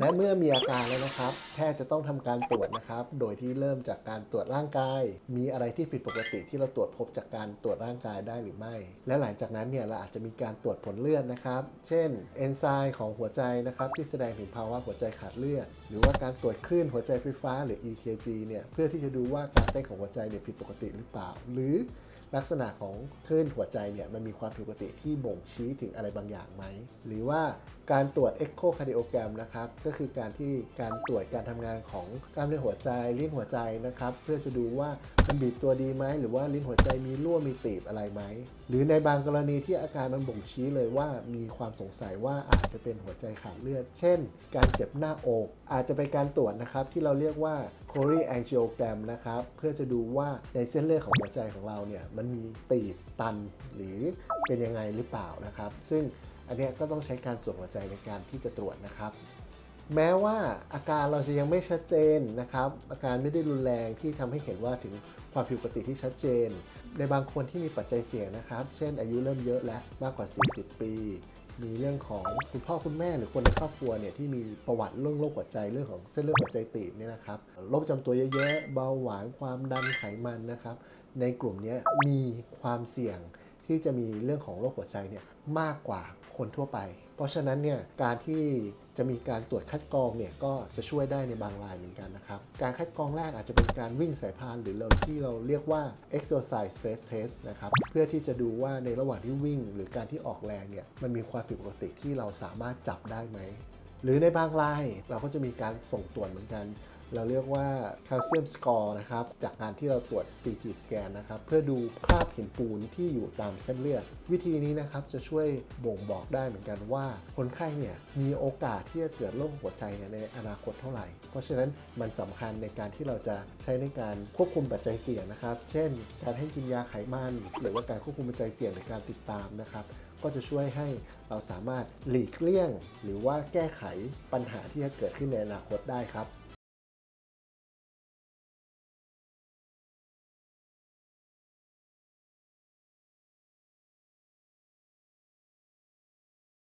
และเมื่อมีอาการแล้วนะครับแพทย์จะต้องทำการตรวจนะครับ โดยที่เริ่มจากการตรวจร่างกาย มีอะไรที่ผิดปกติที่เราตรวจพบจากการตรวจร่างกายได้หรือไม่ และหลังจากนั้นเนี่ยเราอาจจะมีการตรวจผลเลือดนะครับ เช่นเอนไซม์ของหัวใจนะครับที่แสดงถึงภาวะหัวใจขาดเลือด หรือว่าการตรวจคลื่นหัวใจไฟฟ้าหรือ EKG เนี่ยเพื่อที่จะดูว่าการเต้นของหัวใจเนี่ยผิดปกติหรือเปล่า หรือลักษณะของคลื่นหัวใจเนี่ยมันมีความผิดปกติที่บ่งชี้ถึงอะไรบางอย่างไหม หรือว่า การตรวจ echocardiogram นะครับ ก็คือการที่การตรวจการทำงานของกล้ามเนื้อหัวใจลิ้นหัวใจนะครับ เพื่อจะดูว่ามันบีบตัวดีไหม หรือว่าลิ้นหัวใจมีรั่วมีตีบอะไรไหม หรือในบางกรณีที่อาการมันบ่งชี้เลยว่ามีความสงสัยว่าอาจจะเป็นหัวใจขาดเลือด เช่น การเจ็บหน้าอก อาจจะเป็นการตรวจนะครับที่เราเรียกว่า coronary angiogram นะครับเพื่อจะดูว่าในเส้นเลือดของหัวใจของเราเนี่ยมันมีตีบตันหรือเป็นยังไงหรือเปล่านะครับ ซึ่ง อันนี้ก็ต้องใช้การสวมหัวใจในการที่จะตรวจนะครับ แม้ว่าอาการเราจะยังไม่ชัดเจนนะครับ อาการไม่ได้รุนแรงที่ทำให้เห็นว่าถึงความผิดปกติที่ชัดเจน ในบางคนที่มีปัจจัยเสี่ยงนะครับ เช่นอายุเริ่มเยอะแล้วมากกว่า 40 ปี มีเรื่องของคุณพ่อคุณแม่หรือคนในครอบครัวเนี่ยที่มีประวัติเรื่องโรคหัวใจเรื่องของเส้นเลือดหัวใจตีบเนี่ยนะครับโรคประจำตัวเยอะๆเบาหวานความดันไขมันนะครับ ในกลุ่มนี้มีความเสี่ยง ที่จะมีเรื่องของโรคหัวใจเนี่ยมากกว่าคนทั่วไป เพราะฉะนั้นเนี่ยการที่จะมีการตรวจคัดกรองเนี่ยก็จะช่วยได้ในบางรายเหมือนกันนะครับ การคัดกรองแรกอาจจะเป็นการวิ่งสายพานหรือเราที่เราเรียกว่า exercise stress test นะครับเพื่อที่จะดูว่าในระหว่างที่วิ่ง หรือการที่ออกแรงเนี่ยมันมีความผิดปกติที่เราสามารถจับได้ไหมหรือในบางรายเราก็จะมีการส่งตรวจเหมือนกัน เราเรียกว่าแคลเซียมสกอร์นะครับ จากการที่เราตรวจ CT สแกนนะครับ เพื่อดูคราบหินปูนที่อยู่ตามเส้นเลือด วิธีนี้นะครับจะช่วยบ่งบอกได้เหมือนกันว่า คนไข้เนี่ยมีโอกาสที่จะเกิดโรคหัวใจเนี่ยในอนาคตเท่าไหร่ เพราะฉะนั้นมันสำคัญในการที่เราจะใช้ในการควบคุมปัจจัยเสี่ยงนะครับ เช่น การให้กินยาไขมัน หรือว่าการควบคุมปัจจัยเสี่ยงในการติดตามนะครับก็จะช่วยให้เราสามารถหลีกเลี่ยง หรือว่าแก้ไขปัญหาที่จะเกิดขึ้นในอนาคตได้ครับ